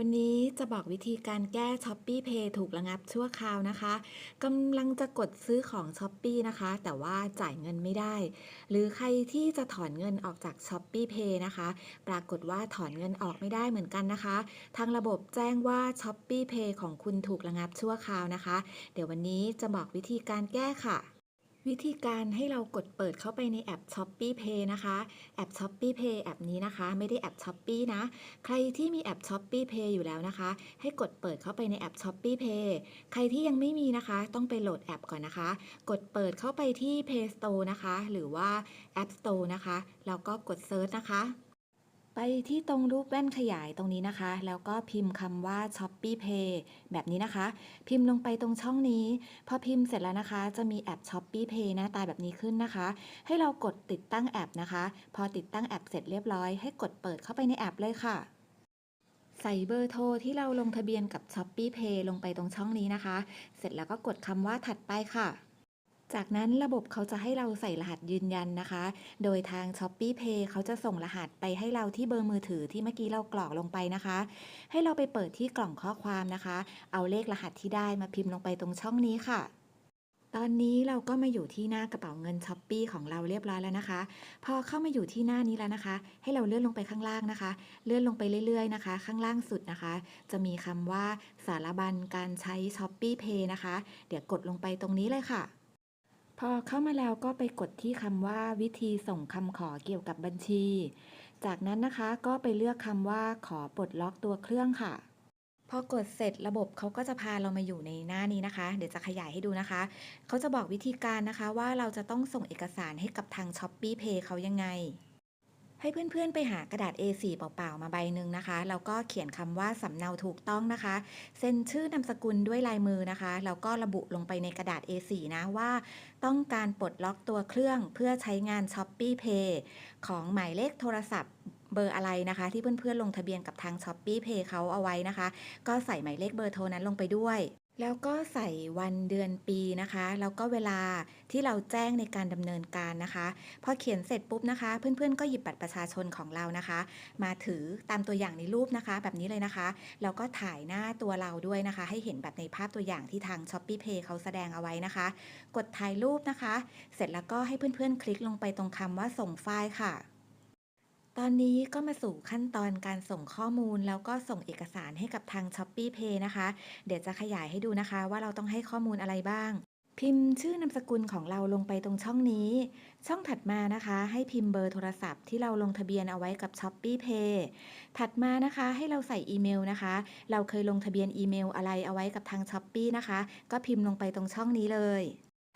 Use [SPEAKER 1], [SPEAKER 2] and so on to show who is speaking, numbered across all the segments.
[SPEAKER 1] วันนี้จะบอกวิธีการแก้ Shopee Pay ถูกระงับชั่วคราวนะคะกำลังจะกดซื้อของ Shopee นะคะ แต่ว่าจ่ายเงินไม่ได้ หรือใครที่จะถอนเงินออกจาก Shopee Pay นะคะ ปรากฏว่าถอนเงินออกไม่ได้เหมือนกันนะคะ ทางระบบแจ้งว่า Shopee Pay ของคุณถูกระงับชั่วคราวนะคะ เดี๋ยววันนี้จะบอกวิธีการแก้ค่ะ วิธีการให้เรากดเปิดเข้าไปในแอป Shopee Pay นะคะ แอป Shopee Pay แอปนี้นะคะ ไม่ได้แอป Shopee นะ ใครที่มีแอป Shopee Pay อยู่แล้วนะคะ ให้กดเปิดเข้าไปในแอป Shopee Pay ใครที่ยังไม่มีนะคะ ต้องไปโหลดแอปก่อนนะคะ กดเปิดเข้าไปที่ Play Store นะคะ หรือว่า App Store นะคะ แล้วก็กด Search นะคะ ไปที่ตรงรูปแว่นขยายตรงนี้นะคะ แล้วก็พิมพ์คำว่า Shopee Pay แบบนี้นะคะ พิมพ์ลงไปตรงช่องนี้ พอพิมพ์เสร็จแล้วนะคะ จะมีแอป Shopee Pay หน้าตาแบบนี้ขึ้นนะคะ ให้เรากดติดตั้งแอปนะคะ พอติดตั้งแอปเสร็จเรียบร้อย ให้กดเปิดเข้าไปในแอปเลยค่ะใส่เบอร์โทรที่เราลงทะเบียนกับ Shopee Pay ลงไปตรงช่องนี้นะคะ เสร็จแล้วก็กดคำว่าถัดไปค่ะ จากนั้นระบบเขาจะให้เราใส่รหัสยืนยันนะคะ โดยทาง Shopee Pay เขาจะส่งรหัสไปให้เราที่เบอร์มือถือที่เมื่อกี้เรากรอกลงไปนะคะ ให้เราไปเปิดที่กล่องข้อความนะคะ เอาเลขรหัสที่ได้มาพิมพ์ลงไปตรงช่องนี้ค่ะตอนนี้เราก็มาอยู่ที่หน้ากระเป๋าเงิน Shopee ของเราเรียบร้อยแล้วนะคะ พอเข้ามาอยู่ที่หน้านี้แล้วนะคะ ให้เราเลื่อนลงไปข้างล่างนะคะ เลื่อนลงไปเรื่อยๆนะคะ ข้างล่างสุดนะคะ จะมีคำว่าสารบัญการใช้ Shopee Pay นะคะ เดี๋ยวกดลงไปตรงนี้เลยค่ะ พอเข้ามาแล้วก็ไปกดที่คำว่าวิธีส่งคำขอเกี่ยวกับบัญชี จากนั้นนะคะก็ไปเลือกคำว่าขอปลดล็อกตัวเครื่องค่ะ พอกดเสร็จระบบเขาก็จะพาเรามาอยู่ในหน้านี้นะคะ เดี๋ยวจะขยายให้ดูนะคะ เขาจะบอกวิธีการนะคะว่าเราจะต้องส่งเอกสารให้กับทาง Shopee Pay เขายังไง ให้เพื่อนๆ ไปหากระดาษ A4 เปล่าๆ มาใบหนึ่งนะคะ แล้วก็เขียนคำว่าสำเนาถูกต้องนะคะ เซ็นชื่อนามสกุลด้วยลายมือนะคะ แล้วก็ระบุลงไปในกระดาษ A4 นะว่า ต้องการปลดล็อกตัวเครื่องเพื่อใช้งาน Shopee Pay ของหมายเลขโทรศัพท์ เบอร์อะไรนะคะ ที่เพื่อนๆลงทะเบียนกับทาง Shopee Pay เขาเอาไว้นะคะ ก็ใส่หมายเลขเบอร์โทรนั้นลงไปด้วยแล้วก็ใส่วันเดือนปีนะคะ แล้วก็เวลาที่เราแจ้งในการดำเนินการนะคะพอเขียนเสร็จปุ๊บนะคะ เพื่อนๆก็หยิบบัตรประชาชนของเรานะคะ มาถือตามตัวอย่างในรูปนะคะ แบบนี้เลยนะคะแล้วก็ถ่ายหน้าตัวเราด้วยนะคะ ให้เห็นแบบในภาพตัวอย่างที่ทาง Shopee Pay เขาแสดงเอาไว้นะคะ กดถ่ายรูปนะคะ เสร็จแล้วก็ให้เพื่อนๆ คลิกลงไปตรงคำว่าส่งไฟล์ค่ะ ตอนนี้ก็มาสู่ขั้นตอนการส่งข้อมูลแล้วก็ส่งเอกสารให้กับทาง Shopee Pay นะคะ เดี๋ยวจะขยายให้ดูนะคะว่าเราต้องให้ข้อมูลอะไรบ้าง พิมพ์ชื่อนามสกุลของเราลงไปตรงช่องนี้ ช่องถัดมานะคะ ให้พิมพ์เบอร์โทรศัพท์ที่เราลงทะเบียนเอาไว้กับ Shopee Pay ถัดมานะคะให้เราใส่อีเมลนะคะ เราเคยลงทะเบียนอีเมลอะไรเอาไว้กับทาง Shopee นะคะ ก็พิมพ์ลงไปตรงช่องนี้เลย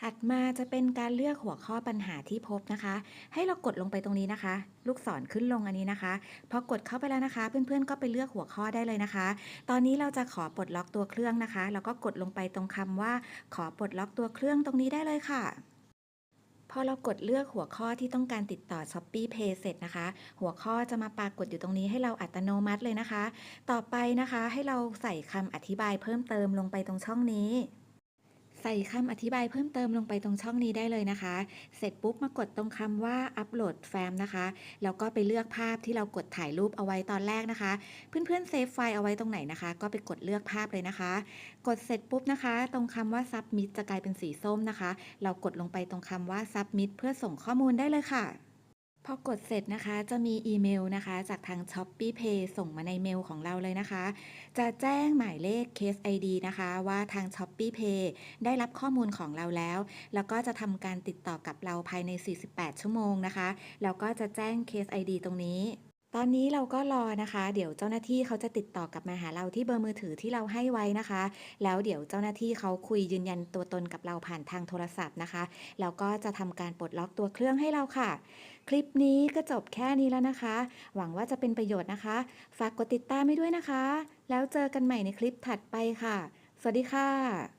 [SPEAKER 1] ถัดมาจะเป็นการเลือกหัวข้อปัญหาที่พบนะคะ ให้เรากดลงไปตรงนี้นะคะ ลูกศรขึ้นลงอันนี้นะคะ พอกดเข้าไปแล้วนะคะ เพื่อนๆก็ไปเลือกหัวข้อได้เลยนะคะ ตอนนี้เราจะขอปลดล็อกตัวเครื่องนะคะ แล้วก็กดลงไปตรงคำว่า ขอปลดล็อกตัวเครื่องตรงนี้ได้เลยค่ะพอเรากดเลือกหัวข้อที่ต้องการติดต่อ Shopee Pay เสร็จนะคะ หัวข้อจะมาปรากฏอยู่ตรงนี้ให้เราอัตโนมัติเลยนะคะ ต่อไปนะคะให้เราใส่คำอธิบายเพิ่มเติมลงไปตรงช่องนี้ ใส่คำอธิบายเพิ่มเติมลงไปตรงช่องนี้ได้เลยนะคะ เสร็จปุ๊บมากดตรงคำว่าอัปโหลดแฟ้มนะคะ แล้วก็ไปเลือกภาพที่เรากดถ่ายรูปเอาไว้ตอนแรกนะคะ เพื่อนๆเซฟไฟล์เอาไว้ตรงไหนนะคะ ก็ไปกดเลือกภาพเลยนะคะ กดเสร็จปุ๊บนะคะ ตรงคำว่า submit จะกลายเป็นสีส้มนะคะ เรากดลงไปตรงคำว่า submit เพื่อส่งข้อมูลได้เลยค่ะ พอกดเสร็จนะคะจะมีอีเมลนะคะ จากทาง Shopee Pay ส่งมาในเมลของเราเลยนะคะ จะแจ้งหมายเลข Case ID นะคะ ว่าทาง Shopee Pay ได้รับข้อมูลของเราแล้ว แล้วก็จะทำการติดต่อกับเราภายใน 48 ชั่วโมงนะคะ แล้วก็จะแจ้ง Case ID ตรงนี้ ตอนนี้เราก็รอนะคะ เดี๋ยวเจ้าหน้าที่เขาจะติดต่อกลับมาหาเราที่เบอร์มือถือที่เราให้ไว้นะคะ แล้วเดี๋ยวเจ้าหน้าที่เขาคุยยืนยันตัวตนกับเราผ่านทางโทรศัพท์นะคะ แล้วก็จะทำการปลดล็อกตัวเครื่องให้เราค่ะ คลิปนี้ก็จบแค่นี้แล้วนะคะ หวังว่าจะเป็นประโยชน์นะคะ ฝากกดติดตามให้ด้วยนะคะ แล้วเจอกันใหม่ในคลิปถัดไปค่ะ สวัสดีค่ะ